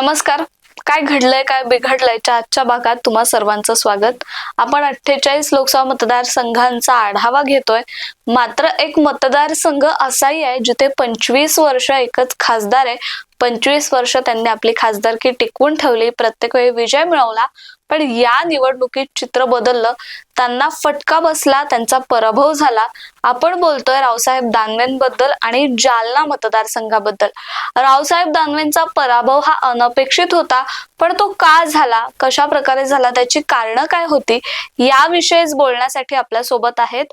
नमस्कार. काय घडलंय काय बिघडलंयच्या आजच्या भागात तुम्हा सर्वांचं स्वागत. आपण अठ्ठेचाळीस लोकसभा मतदारसंघांचा आढावा घेतोय. मात्र एक मतदारसंघ असाही आहे जिथे पंचवीस वर्ष एकच खासदार आहे. पंचवीस वर्ष त्यांनी आपली खासदारकी टिकवून ठेवली. प्रत्येक वेळी विजय मिळवला. पण या निवडणुकीत चित्र बदललं त्यांना फटका बसला त्यांचा पराभव झाला. आपण बोलतोय रावसाहेब दानवेंबद्दल आणि जालना मतदारसंघाबद्दल. रावसाहेब दानवेंचा पराभव हा अनपेक्षित होता पण तो का झाला कशा प्रकारे झाला त्याची कारणं काय होती याविषयीच बोलण्यासाठी आपल्यासोबत आहेत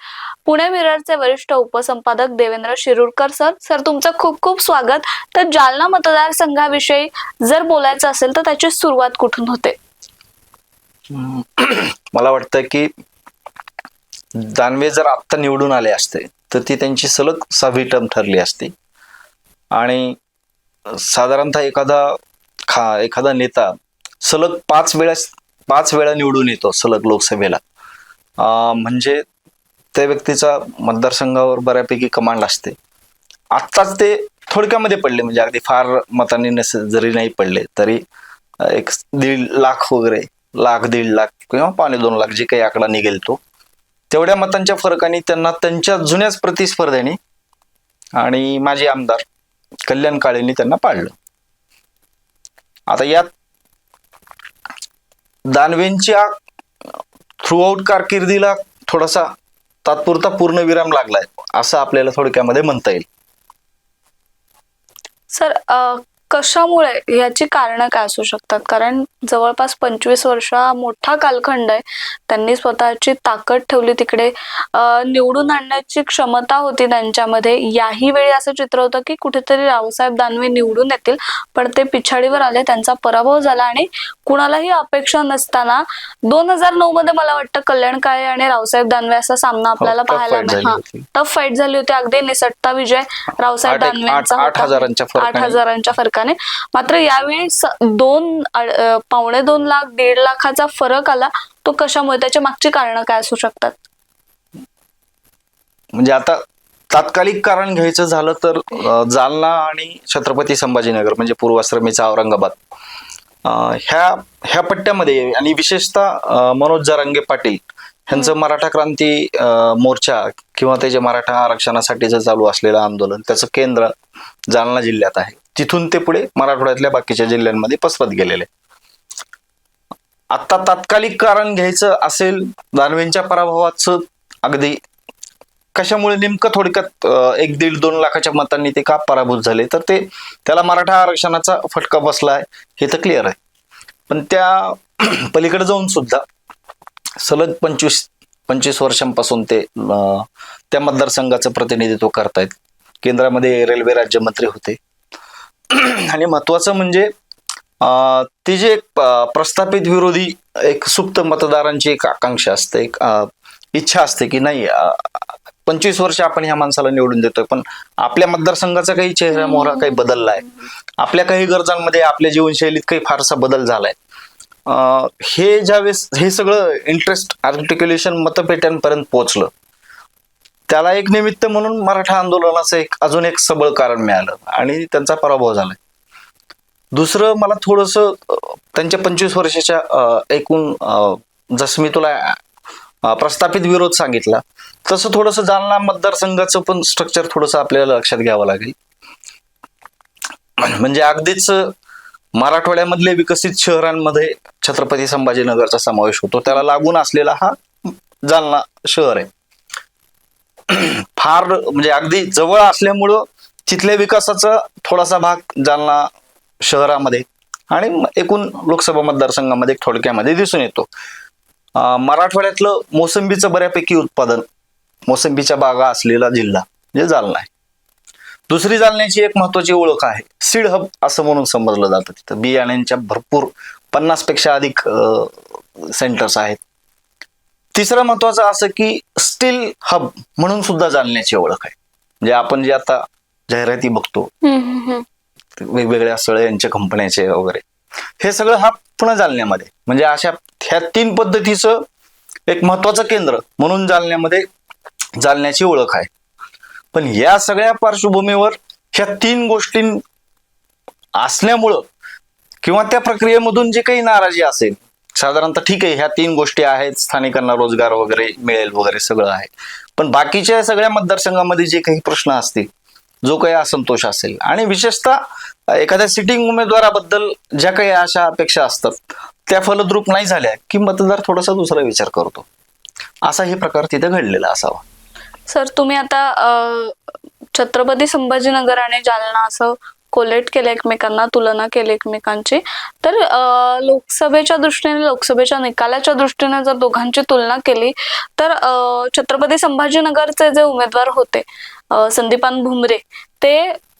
पुणे मिररचे वरिष्ठ उपसंपादक देवेंद्र शिरूरकर सर. सर तुमचं खूप खूप स्वागत. तर जालना मतदारसंघाविषयी जर बोलायचं असेल तर त्याची सुरुवात कुठून होते? मला वाटतं की दानवे जर आत्ता निवडून आले असते तर ती त्यांची सलग सहावी टर्म ठरली असती. आणि साधारणतः एखादा खा एखादा नेता सलग पाच वेळा पाच वेळा निवडून येतो सलग लोकसभेला. म्हणजे त्या व्यक्तीचा मतदारसंघावर बऱ्यापैकी कमांड असते. आत्ताच ते थोडक्यामध्ये पडले म्हणजे अगदी फार मतांनी नसे जरी नाही पडले तरी एक दीड लाख वगैरे लाख दीड लाख किंवा पावणे दोन लाख जे काही आकडा निघेल तो. तेवढ्या मतांच्या फरकाने त्यांना त्यांच्या जुन्याच प्रतिस्पर्ध्याने आणि माजी आमदार कल्याण काळेंनी त्यांना पाडलं आता यात दानवेंच्या थ्रूआउट कारकिर्दीला थोडासा तात्पुरता पूर्णविराम लागलाय असं आपल्याला थोडक्यामध्ये म्हणता येईल. सर कशामुळे याची कारणं काय असू शकतात? कारण जवळपास पंचवीस वर्ष हा मोठा कालखंड आहे. त्यांनी स्वतःची ताकद ठेवली तिकडे. निवडून आणण्याची क्षमता होती त्यांच्यामध्ये. याही वेळी असं चित्र होतं की कुठेतरी रावसाहेब दानवे निवडून येतील पण ते पिछाडीवर आले त्यांचा पराभव झाला आणि कुणालाही अपेक्षा नसताना दोन हजार नऊ मध्ये मला वाटतं कल्याण काळे आणि रावसाहेब दानवे असा सामना आपल्याला tough पाहायला मिळाला. टफ फाईट झाली होती. अगदी निसटता विजय रावसाहेब एक- आठ-. हजारांच्या फरकाने. फरकाने मात्र यावेळी दोन पावणे दोन लाख दीड लाखाचा फरक आला. तो कशामुळे? त्याच्या मागची कारण काय असू शकतात? म्हणजे आता तात्कालिक कारण घ्यायचं झालं तर जालना आणि छत्रपती संभाजीनगर म्हणजे पूर्वाश्रमीचा औरंगाबाद. ह्या ह्या पट्ट्यामध्ये आणि विशेषतः मनोज जरंगे पाटील ह्यांचं मराठा क्रांती मोर्चा किंवा त्याचे मराठा आरक्षणासाठीचं चालू असलेलं आंदोलन त्याचं केंद्र जालना जिल्ह्यात आहे. तिथून ते पुढे मराठवाड्यातल्या बाकीच्या जिल्ह्यांमध्ये पसरत गेलेले. आता तात्कालिक कारण घ्यायचं असेल दानवेंच्या पराभवाचं अगदी कशामुळे नेमकं थोडक्यात एक दीड दोन लाखाच्या मतांनी ते का पराभूत झाले तर ते त्याला मराठा आरक्षणाचा फटका बसलाय हे तर क्लिअर आहे. पण त्या पलीकडे जाऊन सुद्धा सलग पंचवीस पंचवीस वर्षांपासून ते त्या मतदारसंघाचं प्रतिनिधित्व करतायत. केंद्रामध्ये रेल्वे राज्यमंत्री होते. आणि महत्वाचं म्हणजे अं, ते जे एक प्रस्थापित विरोधी एक सुप्त मतदारांची एक आकांक्षा असते एक इच्छा असते की नाही पंचवीस वर्ष आपण ह्या माणसाला निवडून देतोय पण आपल्या मतदारसंघाचा काही चेहरा मोहरा काही बदललाय. आपल्या काही गरजांमध्ये आपल्या जीवनशैलीत काही फारसा बदल झालाय. हे ज्यावेळेस हे सगळं इंटरेस्ट आर्टिक्युलेशन मतपेट्यांपर्यंत पोहोचलं. त्याला एक निमित्त म्हणून मराठा आंदोलनाचं एक अजून एक सबळ कारण मिळालं आणि त्यांचा पराभव झालाय. दुसरं मला थोडस त्यांच्या पंचवीस वर्षाच्या एकूण जसं मी तुला प्रस्थापित विरोध सांगितला. तसं थोडंसं जालना मतदारसंघाचं पण स्ट्रक्चर थोडंसं आपल्याला लक्षात घ्यावं लागेल. म्हणजे अगदीच मराठवाड्यामधले विकसित शहरांमध्ये छत्रपती संभाजीनगरचा समावेश होतो. त्याला लागून असलेला हा जालना शहर आहे. फार म्हणजे अगदी जवळ असल्यामुळं तिथल्या विकासाचा थोडासा भाग जालना शहरामध्ये आणि एकूण लोकसभा मतदारसंघामध्ये थोडक्यामध्ये दिसून येतो. मराठवाड्यातलं मोसंबीचं बऱ्यापैकी उत्पादन मोसंबीच्या बागा असलेला जिल्हा म्हणजे जालना आहे. दुसरी जालन्याची एक महत्वाची ओळख आहे. सीड हब असं म्हणून समजलं जातं तिथं. बियाण्यांच्या भरपूर पन्नासपेक्षा अधिक सेंटर्स आहेत. तिसरं महत्वाचं असं की स्टील हब म्हणून सुद्धा जालन्याची ओळख आहे. म्हणजे आपण जे आता जाहिराती बघतो. वेगवेगळ्या सळ्यांच्या कंपन्याचे वगैरे. हे सगळं हा पुन्हा जालन्यामध्ये. म्हणजे अशा ह्या तीन पद्धतीचं एक महत्वाचं केंद्र म्हणून जालन्यामध्ये जालन्याची ओळख आहे. पण या सगळ्या पार्श्वभूमीवर ह्या तीन गोष्टी असल्यामुळं किंवा त्या प्रक्रियेमधून जी काही नाराजी असेल साधारणतः ठीक आहे ह्या तीन गोष्टी आहेत स्थानिकांना रोजगार वगैरे मिळेल वगैरे सगळं आहे. पण बाकीच्या सगळ्या मतदारसंघामध्ये जे काही प्रश्न असतील जो काही असंतोष असेल आणि विशेषतः एखाद्या सिटिंग उमेदवाराबद्दल ज्या काही अशा अपेक्षा असतात त्या फलद्रूप नाही झाल्या की मतदार थोडासा दुसरा विचार करतो. असा हे प्रकार तिथे घडलेला असावा. सर तुम्ही आता अ, छत्रपती संभाजीनगर आणि जालना असं कोलेट केलं एकमेकांना तुलना केली एकमेकांची. तर अ, लोकसभेच्या दृष्टीने लोकसभेच्या निकालाच्या दृष्टीने जर दोघांची तुलना केली तर अ, छत्रपती संभाजीनगरचे जे उमेदवार होते अ, संदीपान भुमरे ते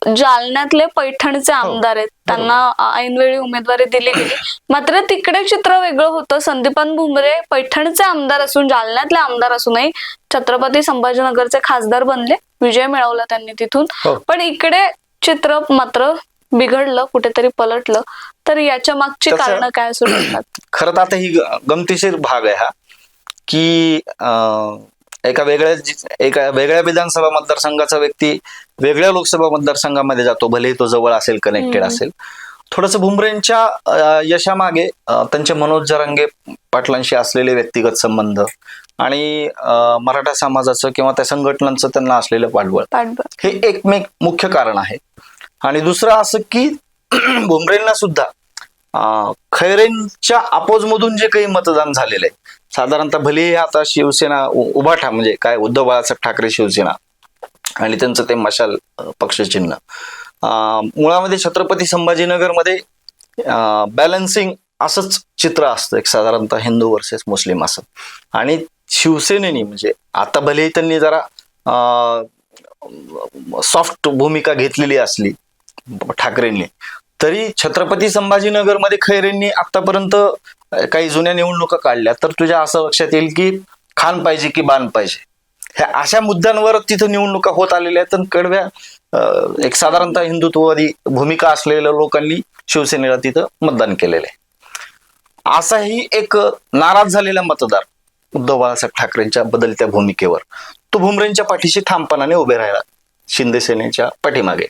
जालन्यातले पैठणचे आमदार आहेत. त्यांना ऐनवेळी उमेदवारी दिली गेली. मात्र तिकडे चित्र वेगळं होतं. संदीपान भुमरे पैठणचे आमदार असून जालन्यातले आमदार असूनही छत्रपती संभाजीनगरचे खासदार बनले. विजय मिळवला त्यांनी तिथून. हो. पण इकडे चित्र मात्र बिघडलं कुठेतरी पलटलं. तर याच्या मागची कारण काय असू शकतात? खरं तर आता ही गमतीशीर भाग आहे हा की एका वेगळ्या एका वेगळ्या विधानसभा मतदारसंघाचा व्यक्ती वेगळ्या लोकसभा मतदारसंघामध्ये जातो भले तो जवळ असेल कनेक्टेड. असेल. थोडस भुमरेंच्या यशामागे त्यांचे मनोज जरांगे पाटलांशी असलेले व्यक्तिगत संबंध आणि मराठा समाजाचं किंवा त्या संघटनांचं त्यांना असलेलं पाठबळ. हे एक मे मुख्य कारण आहे. आणि दुसरं असं की भुमरेंना सुद्धा खैरेंच्या अपोज मधून जे काही मतदान झालेलं आहे साधारणतः भलेही आता शिवसेना उभाठा म्हणजे काय उद्धव बाळासाहेब ठाकरे शिवसेना आणि त्यांचं ते मशाल पक्षचिन्ह. मुळामध्ये छत्रपती संभाजीनगरमध्ये बॅलन्सिंग असंच चित्र असतं एक साधारणतः हिंदू वर्सेस मुस्लिम असं. आणि शिवसेनेनी म्हणजे आता भलेही त्यांनी जरा सॉफ्ट भूमिका घेतलेली असली ठाकरेंनी तरी छत्रपती संभाजीनगरमध्ये खैरेंनी आतापर्यंत काही जुन्या निवडणुका काढल्या तर तुझ्या असं लक्षात येईल की खान पाहिजे की बाण पाहिजे. ह्या अशा मुद्द्यांवर तिथं निवडणुका होत आलेल्या आहेत. कडव्या एक साधारणतः हिंदुत्ववादी भूमिका असलेल्या लोकांनी शिवसेनेला तिथं मतदान केलेलं आहे. असाही एक नाराज झालेला मतदार उद्धव बाळासाहेब ठाकरेंच्या बदलत्या भूमिकेवर तो भुमरेंच्या पाठीशी ठामपणाने उभे राहिला शिंदे सेनेच्या पाठीमागे.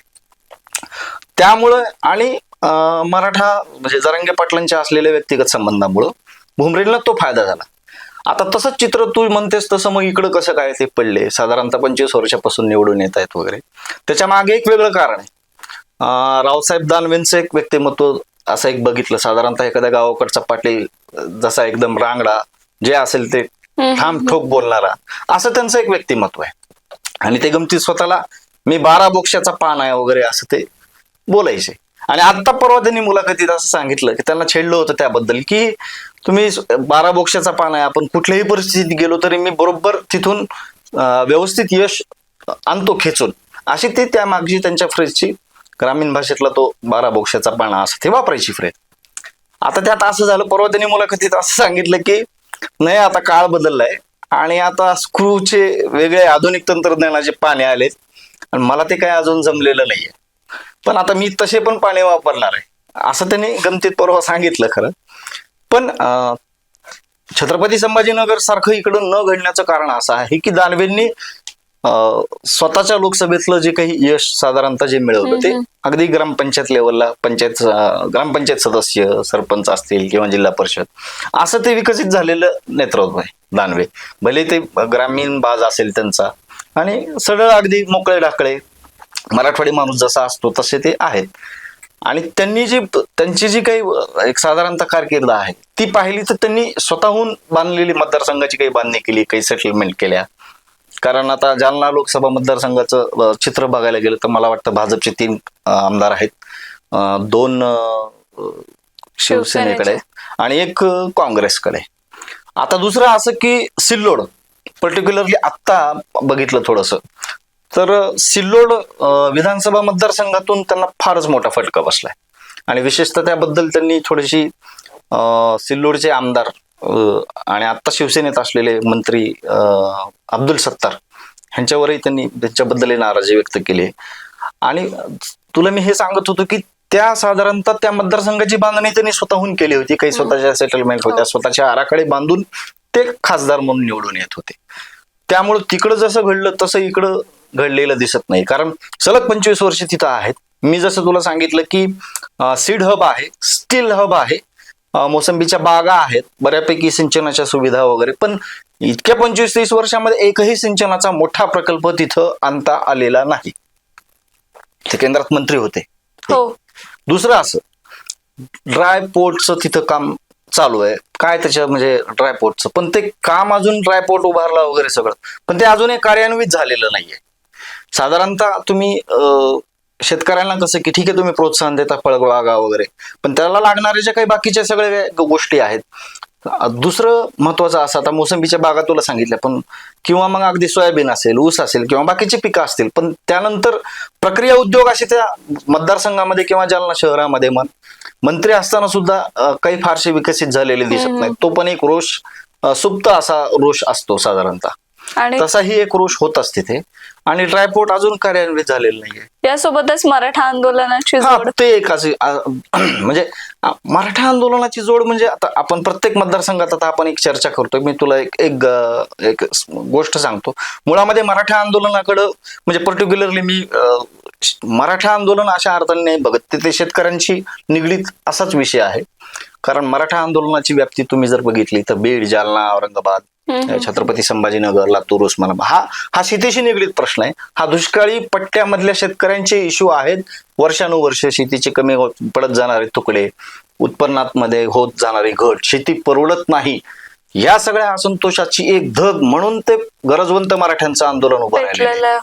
त्यामुळं आणि मराठा म्हणजे जरांगे पाटलांच्या असलेल्या व्यक्तिगत संबंधामुळं भुमरेंना तो फायदा झाला. आता तसंच चित्र तू म्हणतेस तसं मग इकडं कसं काय ते पडले? साधारणतः पंचवीस वर्षापासून निवडून येत आहेत वगैरे. त्याच्यामागे एक वेगळं कारण आहे. रावसाहेब दानवेंचं एक व्यक्तिमत्व असं एक बघितलं. साधारणतः एखाद्या गावाकडचा पाटील जसा एकदम रांगडा जे असेल ते ठाम ठोक बोलणारा असं त्यांचं एक व्यक्तिमत्व आहे. आणि ते गमती स्वतःला मी बारा बोक्षाचा पान आहे वगैरे असं ते बोलायचे. आणि आता परवा त्यांनी मुलाखतीत असं सांगितलं की त्यांना छेडलं होतं त्याबद्दल की तुम्ही बारा बोक्षाचा पान आहे आपण कुठल्याही परिस्थितीत गेलो तरी मी बरोबर तिथून व्यवस्थित यश आणतो खेचून. अशी ते त्या मागची त्यांच्या फ्रेजची ग्रामीण भाषेतला तो बारा बोक्षाचा पाना असं ते वापरायची फ्रेज. आता त्यात असं झालं परवा त्यांनी मुलाखतीत असं सांगितलं की नाही आता काळ बदललाय आणि आता स्क्रूचे वेगळे आधुनिक तंत्रज्ञानाचे पाने आलेत आणि मला ते काय अजून जमलेलं नाहीये. पण आता मी तसे पण पाणी वापरणार आहे. असं त्यांनी गमतीत परवा सांगितलं खरं. पण छत्रपती संभाजीनगर सारखं इकडं न घडण्याचं कारण असं आहे की दानवेंनी स्वतःच्या लोकसभेतलं जे काही यश साधारणतः जे मिळवलं ते. अगदी ग्रामपंचायत लेवलला पंचायत ग्रामपंचायत सदस्य सरपंच असतील किंवा जिल्हा परिषद असं ते विकसित झालेलं नेतृत्व आहे दानवे. भले ते ग्रामीण बाज असेल त्यांचा. आणि सरळ अगदी मोकळे ढाकळे मराठवाडी माणूस जसा असतो तसे ते आहेत. आणि त्यांनी जी त्यांची जी काही एक साधारणतः कारकीर्द आहे ती पाहिली तर त्यांनी स्वतःहून बांधलेली मतदारसंघाची काही बांधणी केली काही सेटलमेंट केल्या. कारण आता जालना लोकसभा मतदारसंघाचं चित्र बघायला गेलं तर मला वाटतं भाजपचे तीन आमदार आहेत. दोन शिवसेनेकडे आणि एक काँग्रेसकडे. आता दुसरं असं की सिल्लोड पर्टिक्युलरली आत्ता बघितलं थोडंसं. तर सिल्लोड विधानसभा मतदारसंघातून त्यांना फारच मोठा फटका बसलाय. आणि विशेषतः त्याबद्दल त्यांनी थोडीशी सिल्लोडचे आमदार आणि आत्ता शिवसेनेत असलेले मंत्री अब्दुल सत्तार ह्यांच्यावरही त्यांनी त्यांच्याबद्दल नाराजी व्यक्त केली. आणि तुला मी हे सांगत होतो की त्या साधारणतः त्या मतदारसंघाची बांधणी त्यांनी स्वतःहून केली होती. काही स्वतःच्या सेटलमेंट होत्या हो. स्वतःच्या आराखडे बांधून ते खासदार म्हणून निवडून येत होते. त्यामुळे तिकडं जसं घडलं तसं इकडं घडलेलं दिसत नाही. कारण सलग पंचवीस वर्ष तिथं आहेत. मी जसं तुला सांगितलं की सीड हब आहे स्टील हब आहे मोसंबीच्या बागा आहेत बऱ्यापैकी सिंचनाच्या सुविधा वगैरे पण इतक्या पंचवीस तीस वर्षामध्ये एकही सिंचनाचा मोठा प्रकल्प तिथं आणता आलेला नाही. ते केंद्रात मंत्री होते. हो. दुसरं असं ड्राय पोर्टचं तिथं काम चालू आहे. काय त्याच्या म्हणजे ड्राय पोर्टचं पण ते काम अजून ड्राय पोर्ट उभारलं वगैरे सगळं पण ते अजूनही कार्यान्वित झालेलं नाहीये. साधारणतः तुम्ही शेतकऱ्यांना कसं की ठीक आहे तुम्ही प्रोत्साहन देता फळबागा वगैरे पण त्याला लागणारे ज्या काही बाकीच्या सगळ्या गोष्टी आहेत दुसरं महत्वाचं असं आता मोसंबीच्या बागा तुला सांगितल्या पण किंवा मग अगदी सोयाबीन असेल ऊस असेल किंवा बाकीची पिकं असतील पण त्यानंतर प्रक्रिया उद्योग असे त्या मतदारसंघामध्ये किंवा जालना शहरामध्ये मन मंत्री असताना सुद्धा काही फारसे विकसित झालेले दिसत. नाहीत तो पण एक रोष सुप्त असा रोष असतो साधारणतः आणि तसाही एक रोष होताच तिथे आणि ड्रायपोर्ट अजून कार्यान्वित झालेलं नाहीये. यासोबतच मराठा आंदोलनाची हा जोड ते एक असे आ, म्हणजे आ, मराठा आंदोलनाची जोड म्हणजे आता आपण प्रत्येक मतदारसंघात आता आपण एक चर्चा करतोय. मी तुला एक एक अ, एक स- गोष्ट सांगतो. मुळामध्ये मराठा आंदोलनाकडं म्हणजे पर्टिक्युलरली मी अ, मराठा आंदोलन अशा अर्थाने बघत ते- ते शेतकऱ्यांशी निगडीत असाच विषय आहे. कारण मराठा आंदोलनाची व्याप्ती तुम्ही जर बघितली तर बीड जालना औरंगाबाद. छत्रपती संभाजीनगर लातूर उस्मानाबाद हा हा शेतीशी निगडीत प्रश्न आहे. हा दुष्काळी पट्ट्यामधल्या शेतकऱ्यांचे इश्यू आहेत. वर्षानुवर्ष शेतीचे कमी होत पडत जाणारे तुकडे उत्पन्नात मध्ये होत जाणारी घट शेती परवडत नाही. या सगळ्या असंतोषाची एक धग म्हणून ते गरजवंत मराठ्यांचं आंदोलन उभं राहिलेलं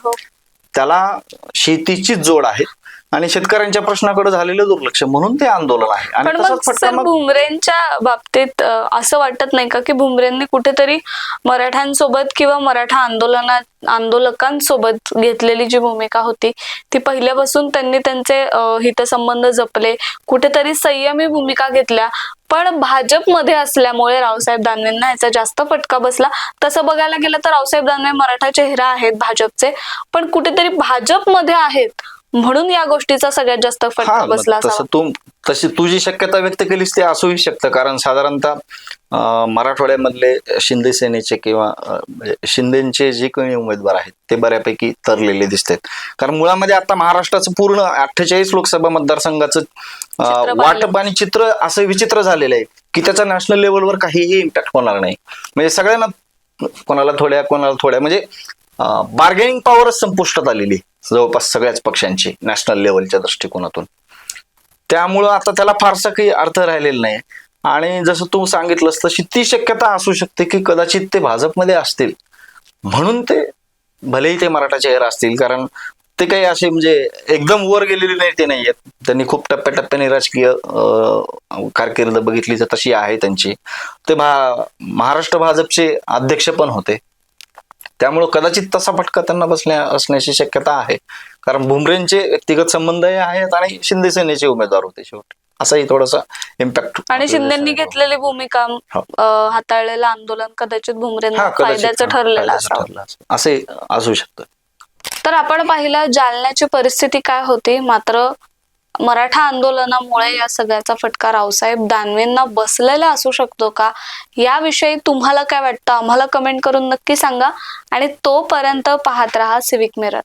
त्याला शेतीची जोड आहे. आणि शेतकऱ्यांच्या प्रश्नाकडे झालेलं दुर्लक्ष म्हणून ते आंदोलन आहे. आणि पण मग तसाच फटका सर मग भुमरेंच्या बाबतीत अ, असं वाटत नाही का की भुमरेंनी कुठेतरी मराठ्यांसोबत किंवा मराठा आंदोलनात आंदोलकांसोबत घेतलेली जी भूमिका होती ती पहिल्यापासून त्यांनी त्यांचे अ, हितसंबंध जपले कुठेतरी संयमी भूमिका घेतल्या. पण भाजपमध्ये असल्यामुळे रावसाहेब दानवेंना याचा जास्त फटका बसला. तसं बघायला गेलं तर रावसाहेब दानवे मराठा चेहरा आहेत भाजपचे पण कुठेतरी भाजपमध्ये आहेत म्हणून या गोष्टीचा सगळ्यात जास्त फटका बसला तसं. तू तशी तू जी शक्यता व्यक्त केलीस ते असूही शकतं कारण साधारणतः मराठवाड्यामधले शिंदे सेनेचे किंवा म्हणजे शिंदेचे जे काही उमेदवार आहेत ते बऱ्यापैकी तरलेले दिसतात कारण मुळामध्ये आता महाराष्ट्राचं पूर्ण अठ्ठेचाळीस लोकसभा मतदारसंघाचं. वाटप आणि चित्र असं विचित्र झालेलं आहे की त्याचा नॅशनल लेवलवर काहीही इम्पॅक्ट होणार नाही म्हणजे सगळ्यांना कोणाला थोड्या कोणाला थोड्या म्हणजे बार्गेनिंग पॉवरच संपुष्टात आलेली जवळपास सगळ्याच पक्षांची नॅशनल लेवलच्या दृष्टिकोनातून. त्यामुळं आता त्याला फारसा काही अर्थ राहिलेला नाही. आणि जसं तू सांगितलंस तशी ती शक्यता असू शकते की कदाचित ते भाजपमध्ये असतील. म्हणून ते भलेही ते मराठा चेहरा असतील कारण ते काही असे म्हणजे एकदम वर गेलेले नाही ते नाही आहेत त्यांनी खूप टप्प्याटप्प्याने राजकीय कारकीर्द बघितली तर तशी आहे त्यांची. ते भा महाराष्ट्र भाजपचे अध्यक्ष पण होते. त्यामुळं कदाचित तसा फटका त्यांना बसण्या असण्याची शक्यता आहे. कारण भुमरेंचे व्यक्तिगत संबंधही आहेत आणि शिंदे सेनेचे उमेदवार होते शेवटी. असाही थोडासा इम्पॅक्ट आणि शिंदेनी घेतलेली भूमिका हो. हाताळलेलं आंदोलन कदाचित भुमरेंना फायद्याचं ठरलेलं. असे असू शकतं. तर आपण पाहिलं जालन्याची परिस्थिती काय होती? मात्र मराठा आंदोलनामुळे या सगळ्याचा फटका रावसाहेब दानवेंना बसलेला असू शकतो का? याविषयी तुम्हाला काय वाटतं? आम्हाला कमेंट करून नक्की सांगा. आणि तोपर्यंत पाहत राहा सिविक मिरर